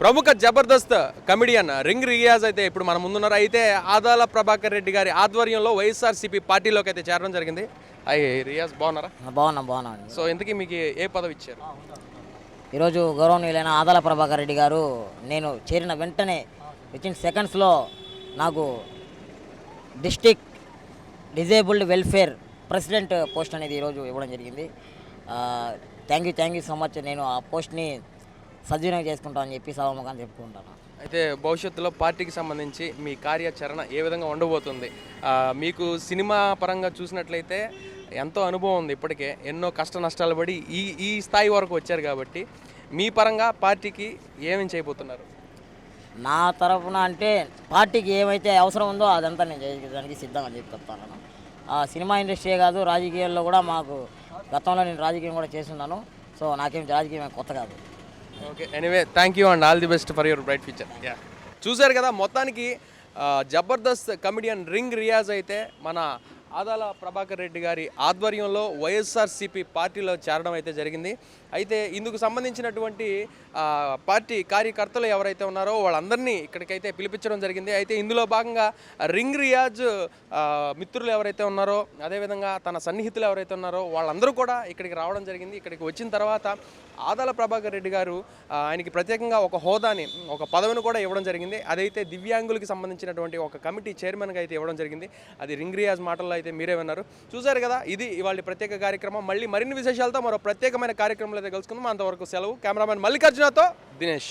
ప్రముఖ Jabardasth comedian ring Riyaz అయితే ఇప్పుడు మన ముందున్నారు. అయితే ఆదాల ప్రభాకర్ రెడ్డి గారి ఆధ్వర్యంలో వైఎస్ఆర్సీపీ పార్టీలోకి అయితే చేరడం జరిగింది. అయ్యి రియాజ్ బాగున్నారా? బాగున్నాం బాగున్నాం సో ఇంతకీ మీకు ఏ పదవి ఇచ్చారు? ఈరోజు గౌరవనీయులైన ఆదాల ప్రభాకర్ రెడ్డి గారు నేను చేరిన వెంటనే వితిన్ సెకండ్స్లో నాకు district disabled welfare president post అనేది ఈరోజు ఇవ్వడం జరిగింది. Thank you thank you so much. నేను ఆ పోస్ట్ని సద్వినియోగం చేసుకుంటామని చెప్పి సభముఖాన్ని చెప్పుకుంటాను. అయితే భవిష్యత్తులో పార్టీకి సంబంధించి మీ కార్యాచరణ ఏ విధంగా ఉండబోతుంది? మీకు సినిమా పరంగా చూసినట్లయితే ఎంతో అనుభవం ఉంది ఇప్పటికే. ఎన్నో కష్ట నష్టాలు పడి ఈ ఈ స్థాయి వరకు వచ్చారు కాబట్టి మీ పరంగా పార్టీకి ఏమేమి చేయబోతున్నారు? నా తరఫున అంటే పార్టీకి ఏమైతే అవసరం ఉందో అదంతా నేను చేయడానికి సిద్ధంగా చెప్తాను. ఆ సినిమా ఇండస్ట్రీయే కాదు రాజకీయాల్లో కూడా మాకు గతంలో నేను రాజకీయం కూడా చేస్తున్నాను. సో నాకేం రాజకీయం కొత్త కాదు. Okay anyway thank you and all the best for your bright future yeah చూశారు కదా మొత్తానికి జబర్దస్త్ కమిడియన్ రింగ్ రియాజ్ అయితే మన ఆదాల ప్రభాకర్ రెడ్డి గారి ఆధ్వర్యంలో వైఎస్ఆర్సీపీ పార్టీలో చేరడం అయితే జరిగింది. అయితే ఇందుకు సంబంధించినటువంటి పార్టీ కార్యకర్తలు ఎవరైతే ఉన్నారో వాళ్ళందరినీ ఇక్కడికైతే పిలిపించడం జరిగింది. అయితే ఇందులో భాగంగా రింగ్ రియాజ్ మిత్రులు ఎవరైతే ఉన్నారో అదేవిధంగా తన సన్నిహితులు ఎవరైతే ఉన్నారో వాళ్ళందరూ కూడా ఇక్కడికి రావడం జరిగింది. ఇక్కడికి వచ్చిన తర్వాత ఆదాల ప్రభాకర్ రెడ్డి గారు ఆయనకి ప్రత్యేకంగా ఒక హోదాని ఒక పదవిని కూడా ఇవ్వడం జరిగింది. అదైతే దివ్యాంగులకి సంబంధించినటువంటి ఒక కమిటీ చైర్మన్గా అయితే ఇవ్వడం జరిగింది. అది రింగ్ రియాజ్ మాటల్లో అయితే మీరే విన్నారు. చూశారు కదా ఇది ఇవాళ ప్రత్యేక కార్యక్రమం. మళ్ళీ మరిన్ని విశేషాలతో మరో ప్రత్యేకమైన కార్యక్రమంలో అయితే కలుసుకుందాం అంతవరకు సెలవు. కెమెరామెన్ మల్లికార్జునతో దినేష్.